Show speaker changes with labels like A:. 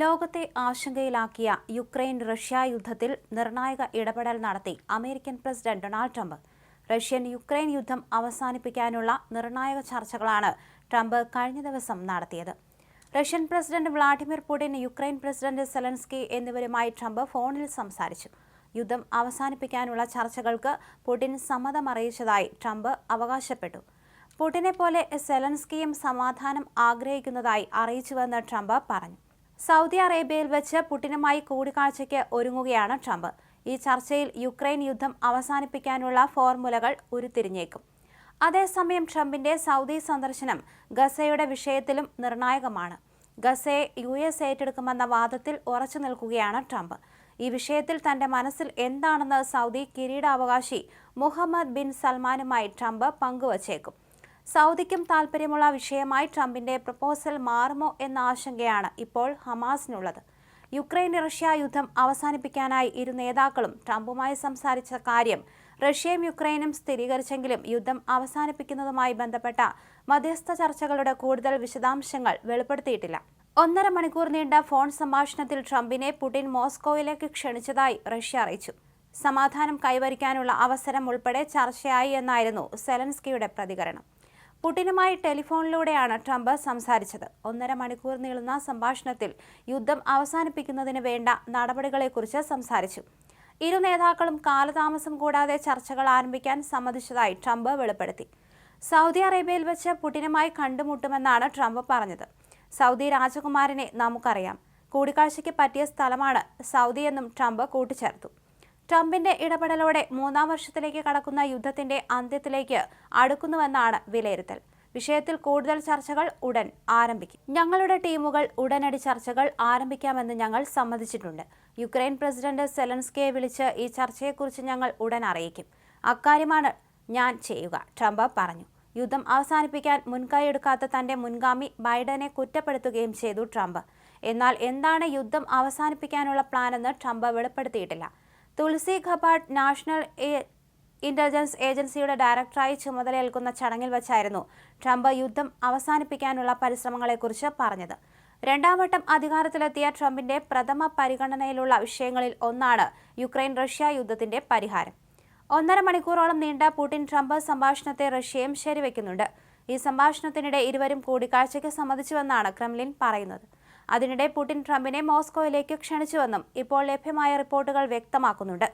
A: ലോകത്തെ ആശങ്കയിലാക്കിയ Ukraine Russia യുദ്ധത്തിൽ നിർണായക ഇടപെടൽ നടത്തി American president Donald Trump. Russian Ukraine യുദ്ധം അവസാനിപ്പിക്കാനുള്ള നിർണായക ചർച്ചകളാണ് ട്രംപ് കഴിഞ്ഞ ദിവസം നടത്തിയത്. Russian president Vladimir Putin Ukraine president Zelensky എന്നിവരുമായി ട്രംപ് ഫോണിൽ സംസാരിച്ചു. യുദ്ധം അവസാനിപ്പിക്കാനുള്ള ചർച്ചകൾക്ക് പുടിൻ സമ്മതമറിയിച്ചതായി ട്രംപ് അവകാശപ്പെട്ടു. പുടിനെ പോലെ സെലൻസ്കിയും സമാധാനം ആഗ്രഹിക്കുന്നതായി അറിയിച്ചുവെന്ന് ട്രംപ് പറഞ്ഞു. സൗദി അറേബ്യയിൽ വെച്ച് പുടിനുമായി കൂടിക്കാഴ്ചയ്ക്ക് ഒരുങ്ങുകയാണ് ട്രംപ്. ഈ ചർച്ചയിൽ യുക്രൈൻ യുദ്ധം അവസാനിപ്പിക്കാനുള്ള ഫോർമുലകൾ ഉരുത്തിരിഞ്ഞേക്കും. അതേസമയം ട്രംപിന്റെ സൗദി സന്ദർശനം ഗസയുടെ വിഷയത്തിലും നിർണായകമാണ്. ഗസയെ യു എസ് ഏറ്റെടുക്കുമെന്ന വാദത്തിൽ ഉറച്ചു നിൽക്കുകയാണ് ട്രംപ്. ഈ വിഷയത്തിൽ തന്റെ മനസ്സിൽ എന്താണെന്ന് സൗദി കിരീടാവകാശി മുഹമ്മദ് ബിൻ സൽമാനുമായി ട്രംപ് പങ്കുവച്ചേക്കും. സൗദിക്കും താൽപ്പര്യമുള്ള വിഷയമായി ട്രംപിന്റെ പ്രപ്പോസൽ മാറുമോ എന്ന ആശങ്കയാണ് ഇപ്പോൾ ഹമാസിനുള്ളത്. യുക്രൈൻ റഷ്യ യുദ്ധം അവസാനിപ്പിക്കാനായി ഇരു നേതാക്കളും ട്രംപുമായി സംസാരിച്ച കാര്യം റഷ്യയും യുക്രൈനും സ്ഥിരീകരിച്ചെങ്കിലും യുദ്ധം അവസാനിപ്പിക്കുന്നതുമായി ബന്ധപ്പെട്ട മധ്യസ്ഥ ചർച്ചകളുടെ കൂടുതൽ വിശദാംശങ്ങൾ വെളിപ്പെടുത്തിയിട്ടില്ല. ഒന്നര മണിക്കൂർ നീണ്ട ഫോൺ സംഭാഷണത്തിൽ ട്രംപിനെ പുടിൻ മോസ്കോയിലേക്ക് ക്ഷണിച്ചതായി റഷ്യ അറിയിച്ചു. സമാധാനം കൈവരിക്കാനുള്ള അവസരം ഉൾപ്പെടെ ചർച്ചയായി എന്നായിരുന്നു സെലൻസ്കിയുടെ പ്രതികരണം. പുടിനുമായി ടെലിഫോണിലൂടെയാണ് ട്രംപ് സംസാരിച്ചത്. ഒന്നര മണിക്കൂർ നീളുന്ന സംഭാഷണത്തിൽ യുദ്ധം അവസാനിപ്പിക്കുന്നതിന് വേണ്ട നടപടികളെക്കുറിച്ച് സംസാരിച്ചു. ഇരു നേതാക്കളും കാലതാമസം കൂടാതെ ചർച്ചകൾ ആരംഭിക്കാൻ സമ്മതിച്ചതായി ട്രംപ് വെളിപ്പെടുത്തി. സൗദി അറേബ്യയിൽ വെച്ച് പുടിനുമായി കണ്ടുമുട്ടുമെന്നാണ് ട്രംപ് പറഞ്ഞത്. സൗദി രാജകുമാരനെ നമുക്കറിയാം. കൂടിക്കാഴ്ചയ്ക്ക് പറ്റിയ സ്ഥലമാണ് സൗദി എന്നും ട്രംപ് കൂട്ടിച്ചേർത്തു. ട്രംപിന്റെ ഇടപെടലോടെ മൂന്നാം വർഷത്തിലേക്ക് കടക്കുന്ന യുദ്ധത്തിന്റെ അന്ത്യത്തിലേക്ക് അടുക്കുന്നുവെന്നാണ് വിലയിരുത്തൽ. വിഷയത്തിൽ കൂടുതൽ ചർച്ചകൾ ഉടൻ ആരംഭിക്കും. ഞങ്ങളുടെ ടീമുകൾ ഉടനടി ചർച്ചകൾ ആരംഭിക്കാമെന്ന് ഞങ്ങൾ സമ്മതിച്ചിട്ടുണ്ട്. യുക്രൈൻ പ്രസിഡന്റ് സെലൻസ്കയെ വിളിച്ച് ഈ ചർച്ചയെക്കുറിച്ച് ഞങ്ങൾ ഉടൻ അറിയിക്കും. അക്കാര്യമാണ് ഞാൻ ചെയ്യുക ട്രംപ് പറഞ്ഞു. യുദ്ധം അവസാനിപ്പിക്കാൻ മുൻകൈയെടുക്കാത്ത തന്റെ മുൻഗാമി ബൈഡനെ കുറ്റപ്പെടുത്തുകയും ചെയ്തു ട്രംപ്. എന്നാൽ എന്താണ് യുദ്ധം അവസാനിപ്പിക്കാനുള്ള പ്ലാനെന്ന് ട്രംപ് വെളിപ്പെടുത്തിയിട്ടില്ല. തുളസി ഖബാട്ട് നാഷണൽ ഇന്റലിജൻസ് ഏജൻസിയുടെ ഡയറക്ടറായി ചുമതലയേൽക്കുന്ന ചടങ്ങിൽ വെച്ചായിരുന്നു ട്രംപ് യുദ്ധം അവസാനിപ്പിക്കാനുള്ള പരിശ്രമങ്ങളെക്കുറിച്ച് പറഞ്ഞത്. രണ്ടാം വട്ടം അധികാരത്തിലെത്തിയ ട്രംപിന്റെ പ്രഥമ പരിഗണനയിലുള്ള വിഷയങ്ങളിൽ ഒന്നാണ് യുക്രൈൻ റഷ്യ യുദ്ധത്തിന്റെ പരിഹാരം. ഒന്നര മണിക്കൂറോളം നീണ്ട പുടിൻ ട്രംപ് സംഭാഷണത്തെ റഷ്യയും ശരിവയ്ക്കുന്നുണ്ട് ഈ സംഭാഷണത്തിനിടെ ഇരുവരും കൂടിക്കാഴ്ചയ്ക്ക് സമ്മതിച്ചുവെന്നാണ് ക്രെംലിൻ പറയുന്നത്. അതിനിടെ പുടിൻ ട്രംപിനെ മോസ്കോയിലേക്ക് ക്ഷണിച്ചുവെന്നും ഇപ്പോൾ ലഭ്യമായ റിപ്പോർട്ടുകൾ വ്യക്തമാക്കുന്നുണ്ട്.